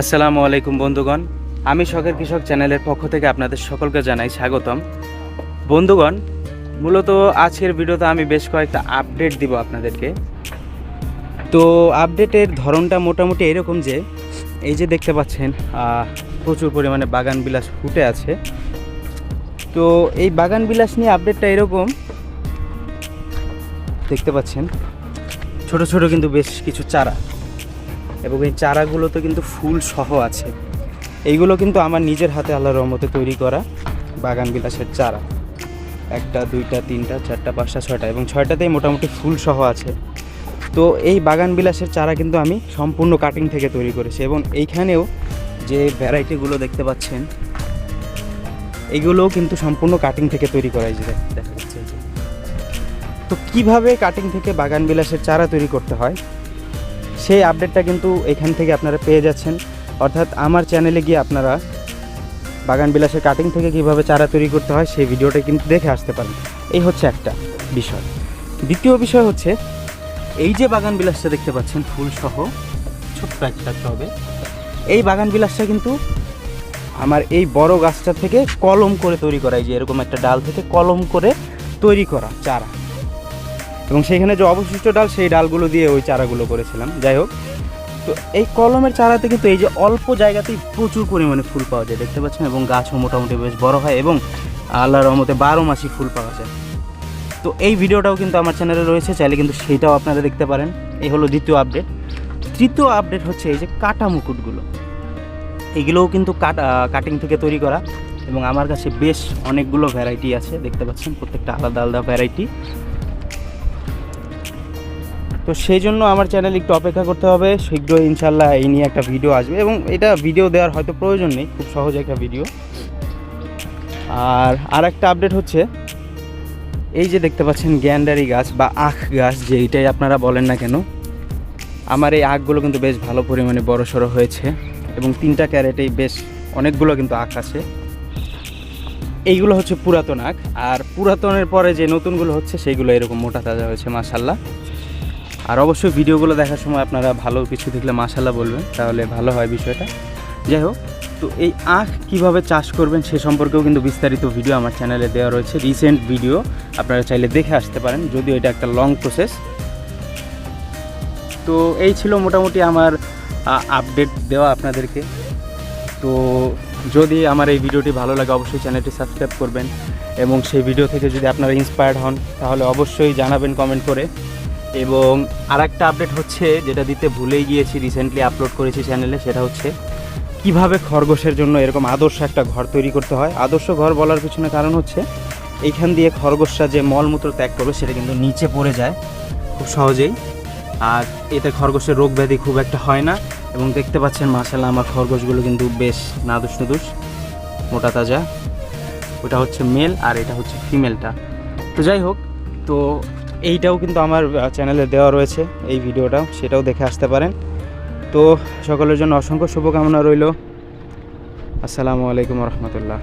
আসসালামু আলাইকুম বন্ধুগণ। আমি শখের কৃষক চ্যানেলের পক্ষ থেকে আপনাদের সকলকে জানাই স্বাগতম। বন্ধুগণ, মূলত আজকের ভিডিওতে আমি বেশ কয়েকটা আপডেট দিব আপনাদেরকে। তো আপডেটের ধরনটা মোটামুটি এরকম যে, এই যে দেখতে পাচ্ছেন প্রচুর পরিমাণে বাগান বিলাস ফুটে আছে। তো এই বাগান বিলাস নিয়ে আপডেটটা এরকম, দেখতে পাচ্ছেন, ছোট ছোট কিন্তু বেশ কিছু চারা। এবং এই চারাগুলোতে কিন্তু ফুল সহ আছে। এইগুলো কিন্তু আমার নিজের হাতে আল্লাহর রহমতে তৈরি করা বাগান বিলাসের চারা। একটা, দুইটা, তিনটা, চারটা, পাঁচটা, ছয়টা এবং ছয়টাতেই মোটামুটি ফুল সহ আছে। তো এই বাগান বিলাসের চারা কিন্তু আমি সম্পূর্ণ কাটিং থেকে তৈরি করেছি এবং এইখানেও যে ভ্যারাইটিগুলো দেখতে পাচ্ছেন, এগুলোও কিন্তু সম্পূর্ণ কাটিং থেকে তৈরি করা যে দেখা যাচ্ছে তো কীভাবে কাটিং থেকে বাগান বিলাসের চারা তৈরি করতে হয়? সেই আপডেটটা কিন্তু এখান থেকে আপনারা পেয়ে যাচ্ছেন। অর্থাৎ আমার চ্যানেলে গিয়ে আপনারা বাগান বিলাসের কাটিং থেকে কীভাবে চারা তৈরি করতে হয়, সেই ভিডিওটা কিন্তু দেখে আসতে পারেন। এই হচ্ছে একটা বিষয়। দ্বিতীয় বিষয় হচ্ছে, এই যে বাগান বিলাসটা দেখতে পাচ্ছেন, ফুল সহ ছোট্ট একটা হবে এই বাগান বিলাসটা কিন্তু আমার এই বড় গাছটা থেকে কলম করে তৈরি করা, এই যে এরকম একটা ডাল থেকে কলম করে তৈরি করা চারা। এবং সেখানে যে অবশিষ্ট ডাল, সেই ডালগুলো দিয়ে ওই চারাগুলো করেছিলাম। যাই হোক, তো এই কলমের চারাতে কিন্তু এই যে অল্প জায়গাতেই প্রচুর পরিমাণে ফুল পাওয়া যায়, দেখতে পাচ্ছেন? এবং গাছও মোটামুটি বেশ বড় হয় এবং আল্লাহর রহমতে বারো মাসই ফুল পাওয়া যায়। তো এই ভিডিওটাও কিন্তু আমার চ্যানেলে রয়েছে, চাইলে কিন্তু সেইটাও আপনারা দেখতে পারেন। এই হলো দ্বিতীয় আপডেট। তৃতীয় আপডেট হচ্ছে এই যে কাটা মুকুটগুলো। এগুলোও কিন্তু কাট কাটিং থেকে তৈরি করা এবং আমার কাছে বেশ অনেকগুলো ভ্যারাইটি আছে, দেখতে পাচ্ছেন? প্রত্যেকটা আলাদা আলাদা ভ্যারাইটি তো সেই জন্য আমার চ্যানেল একটু অপেক্ষা করতে হবে। শীঘ্রই ইনশাল্লাহ এই নিয়ে একটা ভিডিও আসবে এবং এটা ভিডিও দেওয়ার হয়তো প্রয়োজন নেই, খুব সহজ একটা ভিডিও আর আর একটা আপডেট হচ্ছে, এই যে দেখতে পাচ্ছেন গ্যান্ডারি গাছ বা আখ গাছ, যে এইটাই আপনারা বলেন না কেন, আমার এই আখগুলো কিন্তু বেশ ভালো পরিমাণে বড় সড়ো হয়েছে এবং তিনটা ক্যারেটেই বেশ অনেকগুলো কিন্তু আখ আছে। এইগুলো হচ্ছে পুরাতন আখ, আর পুরাতনের পরে যে নতুনগুলো হচ্ছে, সেইগুলো এরকম মোটা তাজা হয়েছে মাসাল্লাহ আর অবশ্যই ভিডিওগুলো দেখার সময় আপনারা ভালো কিছু দেখলে মাসাল্লাহ বলবেন, তাহলে ভালো হয় বিষয়টা। যাই হোক, তো এই আখ কীভাবে চাষ করবেন সে সম্পর্কেও কিন্তু বিস্তারিত ভিডিও আমার চ্যানেলে দেওয়া রয়েছে রিসেন্ট ভিডিও আপনারা চাইলে দেখে আসতে পারেন, যদিও এটা একটা লং প্রসেস তো এই ছিল মোটামুটি আমার আপডেট দেওয়া আপনাদেরকে। তো যদি আমার এই ভিডিওটি ভালো লাগে, অবশ্যই চ্যানেলটি সাবস্ক্রাইব করবেন, এবং সেই ভিডিও থেকে যদি আপনারা ইন্সপায়ার্ড হন, তাহলে অবশ্যই জানাবেন কমেন্ট করে। এবং আর একটা আপডেট হচ্ছে, যেটা দিতে ভুলেই গিয়েছি রিসেন্টলি আপলোড করেছি চ্যানেলে সেটা হচ্ছে কীভাবে খরগোশের জন্য এরকম আদর্শ একটা ঘর তৈরি করতে হয়। আদর্শ ঘর বলার পিছনে কারণ হচ্ছে, এইখান দিয়ে খরগোশরা যে মলমূত্র ত্যাগ করবে, সেটা কিন্তু নিচে পড়ে যায় খুব সহজেই। আর এতে খরগোশের রোগ ব্যাধি খুব একটা হয় না এবং দেখতে পাচ্ছেন মাসাল্লাহ আমার খরগোশগুলো কিন্তু বেশ নাদুস নুদুস মোটা তাজা। ওটা হচ্ছে মেল আর এটা হচ্ছে ফিমেলটা তো যাই হোক, তো এইটাও কিন্তু আমার চ্যানেলে দেওয়া রয়েছে, এই ভিডিওটাও, সেটাও দেখে আসতে পারেন। তো সকলের জন্য অসংখ্য শুভকামনা রইল। আসসালামু আলাইকুম রহমতুল্লাহ।